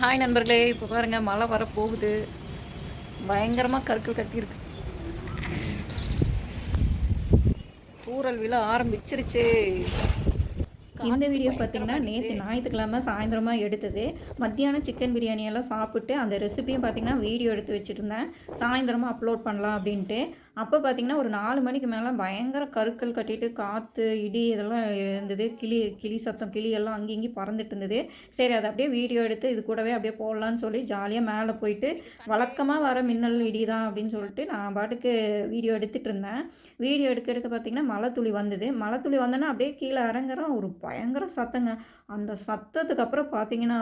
Hi நண்பர்களே இப்போ பாருங்கள் மழை வரப்போகுது பயங்கரமாக கற்கள் கட்டியிருக்கு. தூறல் விழ ஆரம்பிச்சிருச்சு. இந்த வீடியோ பார்த்தீங்கன்னா நேற்று ஞாயிற்றுக்கிழமை சாயந்தரமாக எடுத்தது. மத்தியானம் சிக்கன் பிரியாணி எல்லாம் சாப்பிட்டு அந்த ரெசிபியும் பார்த்தீங்கன்னா வீடியோ எடுத்து வச்சுருந்தேன். சாயந்தரமாக அப்லோட் பண்ணலாம் அப்படின்ட்டு. அப்போ பார்த்தீங்கன்னா ஒரு நாலு மணிக்கு மேலே பயங்கர கருக்கள் கட்டிட்டு காற்று இடி இதெல்லாம் இருந்தது. கிளி கிளி சத்தம் கிளி எல்லாம் அங்கே இங்கேயும் பறந்துட்டு இருந்தது. சரி அதை அப்படியே வீடியோ எடுத்து இது கூடவே அப்படியே போடலான்னு சொல்லி ஜாலியாக மேலே போயிட்டு வழக்கமாக வர மின்னல் இடி தான் அப்படின்னு சொல்லிட்டு நான் பாட்டுக்கு வீடியோ எடுத்துகிட்டு இருந்தேன். வீடியோ எடுக்க எடுக்க பார்த்தீங்கன்னா மழை துளி வந்தது. மழை துளி வந்தோன்னா அப்படியே கீழே இறங்குறோம் ஒரு பயங்கர சத்தங்க. அந்த சத்தத்துக்கு அப்புறம் பார்த்தீங்கன்னா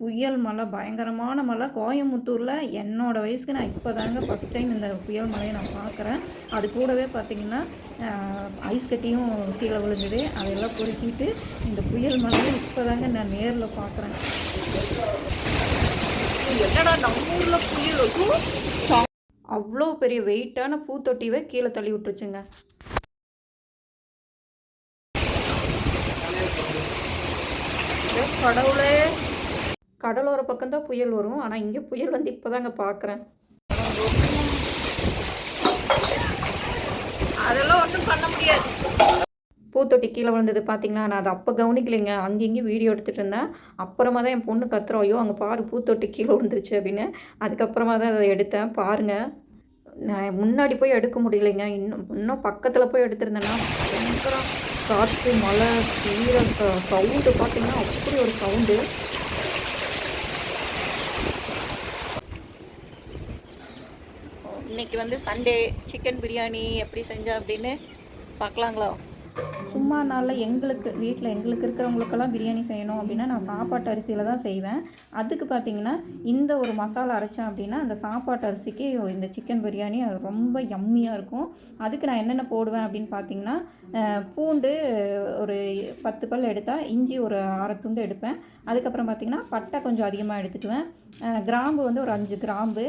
புயல் மழை பயங்கரமான மழை. கோயம்புத்தூரில் என்னோட வயசுக்கு நான் இப்போ தாங்க ஃபஸ்ட் டைம் இந்த புயல் மழையை நான் பார்க்குறேன். அது கூடவே பார்த்தீங்கன்னா ஐஸ் கட்டியும் கீழே விழுந்தது. அதெல்லாம் பொறுக்கிட்டு இந்த புயல் மழையை இப்போ தாங்க நான் நேரில் பார்க்குறேன். என்னடா நம்ம ஊரில் புயல் இருக்கும்? அவ்வளோ பெரிய வெயிட்டான பூத்தொட்டிவை கீழே தள்ளி விட்டுருச்சுங்க. கடவுளே. கடலோர பக்கம்தான் புயல் வரும். ஆனால் இங்கே புயல் வந்து இப்போ தாங்க பார்க்குறேன் அதெல்லாம் ஒன்றும் பண்ண முடியாது. பூத்தொட்டி கீழே விழுந்தது பார்த்தீங்கன்னா நான் அதை அப்போ கவனிக்கலைங்க. அங்கேயும் வீடியோ எடுத்துகிட்டு இருந்தேன். அப்புறமா தான் என் பொண்ணு கத்துறோம் ஐயோ அங்கே பாரு பூத்தொட்டி கீழே விழுந்துருச்சு அப்படின்னு. அதுக்கப்புறமா தான் அதை எடுத்தேன். பாருங்கள் நான் முன்னாடி போய் எடுக்க முடியலைங்க. இன்னும் இன்னும் பக்கத்தில் போய் எடுத்திருந்தேன்னா பயங்கர காற்று மழை தீர சவுண்டு பார்த்தீங்கன்னா அப்படி ஒரு சவுண்டு. இன்னைக்கு வந்து சண்டே சிக்கன் பிரியாணி எப்படி செஞ்சா அப்படின்னு பார்க்கலாங்களா? சும்மா நாளில் எங்களுக்கு வீட்டில் எங்களுக்கு இருக்கிறவங்களுக்கெல்லாம் பிரியாணி செய்யணும் அப்படின்னா நான் சாப்பாட்டு அரிசியில் தான் செய்வேன். அதுக்கு பார்த்தீங்கன்னா இந்த ஒரு மசாலா அரைச்சேன் அப்படின்னா அந்த சாப்பாட்டு அரிசிக்கு இந்த சிக்கன் பிரியாணி அது ரொம்ப யம்மியாக இருக்கும். அதுக்கு நான் என்னென்ன போடுவேன் அப்படின்னு பார்த்தீங்கன்னா பூண்டு ஒரு பத்து பல் எடுத்தால் இஞ்சி ஒரு அரை துண்டு எடுப்பேன். அதுக்கப்புறம் பார்த்தீங்கன்னா பட்டை கொஞ்சம் அதிகமாக எடுத்துக்குவேன். கிராம்பு வந்து ஒரு அஞ்சு கிராம்பு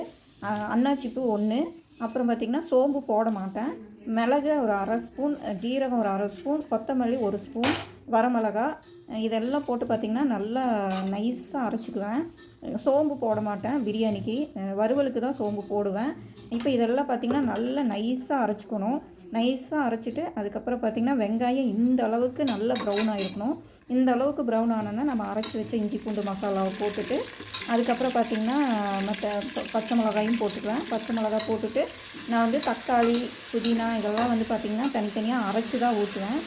அன்னாச்சிப்பூ ஒன்று அப்புறம் பார்த்திங்கன்னா சோம்பு போட மாட்டேன். மிளகு ஒரு அரை ஸ்பூன் ஜீரகம் ஒரு அரை ஸ்பூன் கொத்தமல்லி ஒரு ஸ்பூன் வரமிளகா இதெல்லாம் போட்டு பார்த்திங்கன்னா நல்லா நைஸாக அரைச்சிக்குவேன். சோம்பு போட மாட்டேன் பிரியாணிக்கு. வறுவலுக்கு தான் சோம்பு போடுவேன். இப்போ இதெல்லாம் பார்த்திங்கன்னா நல்லா நைஸாக அரைச்சிக்கணும். நைஸாக அரைச்சிட்டு அதுக்கப்புறம் பார்த்திங்கன்னா வெங்காயம் இந்த அளவுக்கு நல்லா ப்ரௌன் ஆகிருக்கணும் இந்த அளவுக்கு ப்ரௌன் ஆனோன்னா நம்ம அரைச்சி வச்ச இஞ்சி பூண்டு மசாலாவை போட்டுட்டு அதுக்கப்புறம் பார்த்திங்கன்னா மற்ற பச்சை மிளகாயும் போட்டுக்குவேன் பச்சை மிளகாய் போட்டுட்டு நான் வந்து தக்காளி புதினா இதெல்லாம் வந்து பார்த்திங்கன்னா தனித்தனியாக அரைச்சி தான் ஊற்றுவேன்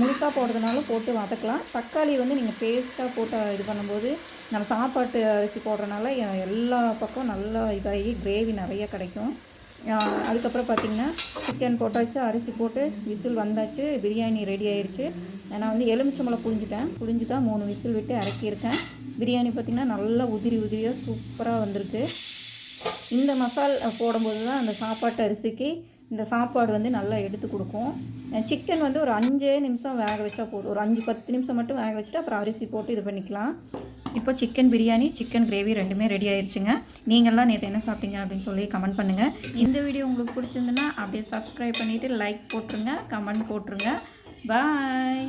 முழுக்காக போடுறதுனால போட்டு வதக்கலாம். தக்காளி வந்து நீங்கள் பேஸ்ட்டாக போட்டு இது பண்ணும்போது நம்ம சாப்பாட்டு அரிசி போடுறனால எல்லா பக்கம் நல்லா இதாகி கிரேவி நிறைய கிடைக்கும். அதுக்கப்புறம் பார்த்திங்கன்னா சிக்கன் போட்டாச்சு அரிசி போட்டு விசில் வந்தாச்சு பிரியாணி ரெடி ஆயிடுச்சு நான் வந்து எலுமிச்சம்பழம் புழிஞ்சிட்டேன். புழிஞ்சு தான் மூணு விசில் விட்டு இறக்கியிருக்கேன். பிரியாணி பார்த்திங்கன்னா நல்லா உதிரி உதிரியாக சூப்பராக வந்திருக்கு. இந்த மசால் போடும்போது தான் அந்த சாப்பாட்டு அரிசிக்கு இந்த சாப்பாடு வந்து நல்லா எடுத்து கொடுக்கும். சிக்கன் வந்து ஒரு அஞ்சே நிமிஷம் வேக வச்சா போதும். ஒரு அஞ்சு பத்து நிமிஷம் மட்டும் வேக வச்சுட்டு அப்புறம் அரிசி போட்டு இது பண்ணிக்கலாம். இப்போ சிக்கன் பிரியாணி சிக்கன் கிரேவி ரெண்டுமே ரெடி ஆயிடுச்சுங்க நீங்கள்லாம் நேற்று என்ன சாப்பிட்டீங்க அப்படின்னு சொல்லி கமெண்ட் பண்ணுங்கள் இந்த வீடியோ உங்களுக்கு பிடிச்சிருந்துன்னா அப்படியே சப்ஸ்கிரைப் பண்ணிவிட்டு லைக் போட்டுருங்க கமெண்ட் போட்டுருங்க. பாய்